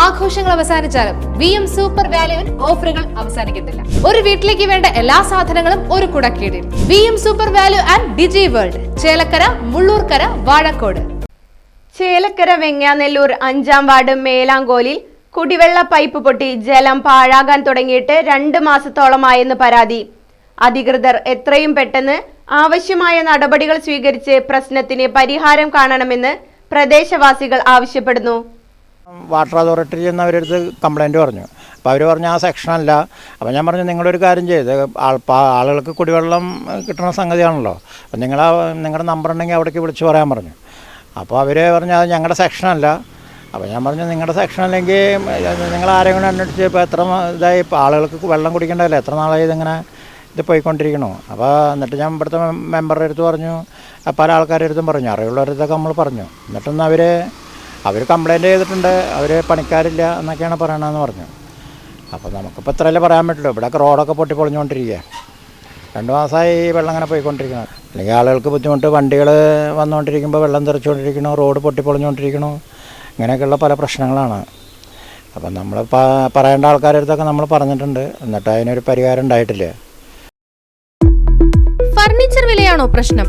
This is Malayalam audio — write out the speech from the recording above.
ആഘോഷങ്ങൾ അവസാനിച്ചാലും വി എം സൂപ്പർ വാല്യുവിൽ ഓഫറുകൾ അവസാനിക്കുന്നില്ല. ഒരു വീട്ടിലേക്ക് വേണ്ട എല്ലാ സാധനങ്ങളും ഒരു കുടക്കീടിൽ. V M super value and Digi World. Chelakkara Mullurkara Vazhakkode. Chelakkara Venganellur അഞ്ചാം വാർഡ് മേലാങ്കോലിൽ കുടിവെള്ള പൈപ്പ് പൊട്ടി ജലം പാഴാകാൻ തുടങ്ങിയിട്ട് രണ്ട് മാസത്തോളമായെന്ന് പരാതി. അധികൃതർ എത്രയും പെട്ടെന്ന് ആവശ്യമായ നടപടികൾ സ്വീകരിച്ച് പ്രശ്നത്തിന് പരിഹാരം കാണണമെന്ന് പ്രദേശവാസികൾ ആവശ്യപ്പെടുന്നു. വാട്ടർ അതോറിറ്റി ചെന്നവരടുത്ത് കംപ്ലൈന്റ് പറഞ്ഞു. അപ്പോൾ അവർ പറഞ്ഞു ആ സെക്ഷനല്ല. അപ്പോൾ ഞാൻ പറഞ്ഞു നിങ്ങളൊരു കാര്യം ചെയ്ത് ആളുകൾക്ക് കുടിവെള്ളം കിട്ടുന്ന സംഗതിയാണല്ലോ. അപ്പോൾ നിങ്ങൾ നിങ്ങളുടെ നമ്പർ ഉണ്ടെങ്കിൽ അവിടേക്ക് വിളിച്ച് പറയാൻ പറഞ്ഞു. അപ്പോൾ അവർ പറഞ്ഞു അത് ഞങ്ങളുടെ സെക്ഷനല്ല. അപ്പോൾ ഞാൻ പറഞ്ഞു നിങ്ങളുടെ സെക്ഷൻ അല്ലെങ്കിൽ നിങ്ങൾ ആരെയും കൂടെ അന്വേഷിച്ച് ഇപ്പോൾ എത്ര ഇതായി ഇപ്പോൾ ആളുകൾക്ക് വെള്ളം കുടിക്കേണ്ടതല്ലേ? എത്ര നാളായി ഇതിങ്ങനെ ഇത് പോയിക്കൊണ്ടിരിക്കണു? അപ്പോൾ എന്നിട്ട് ഞാൻ ഇവിടുത്തെ മെമ്പറുടെ അടുത്ത് പറഞ്ഞു പല ആൾക്കാരുടെ അടുത്തും പറഞ്ഞു അറിവുള്ളവരുടെ അടുത്തൊക്കെ നമ്മൾ പറഞ്ഞു. എന്നിട്ടൊന്നും അവർ അവർ കംപ്ലൈന്റ് ചെയ്തിട്ടുണ്ട് അവർ പണിക്കാരില്ല എന്നൊക്കെയാണ് പറയണതെന്ന് പറഞ്ഞു. അപ്പോൾ നമുക്കിപ്പോൾ ഇത്രയല്ലേ പറയാൻ പറ്റുള്ളൂ. ഇവിടെയൊക്കെ റോഡൊക്കെ പൊട്ടി പൊളിഞ്ഞുകൊണ്ടിരിക്കുക രണ്ട് മാസമായി വെള്ളം അങ്ങനെ പോയിക്കൊണ്ടിരിക്കണം അല്ലെങ്കിൽ ആളുകൾക്ക് ബുദ്ധിമുട്ട് വണ്ടികൾ വന്നുകൊണ്ടിരിക്കുമ്പോൾ വെള്ളം തെറിച്ചുകൊണ്ടിരിക്കണോ റോഡ് പൊട്ടി പൊളിഞ്ഞുകൊണ്ടിരിക്കണോ ഇങ്ങനെയൊക്കെയുള്ള പല പ്രശ്നങ്ങളാണ്. അപ്പം നമ്മൾ പറയേണ്ട ആൾക്കാരുടെ അടുത്തൊക്കെ നമ്മൾ പറഞ്ഞിട്ടുണ്ട്. എന്നിട്ട് അതിനൊരു പരിഹാരം ഉണ്ടായിട്ടില്ല. ഫർണിച്ചർ വിലയാണോ പ്രശ്നം?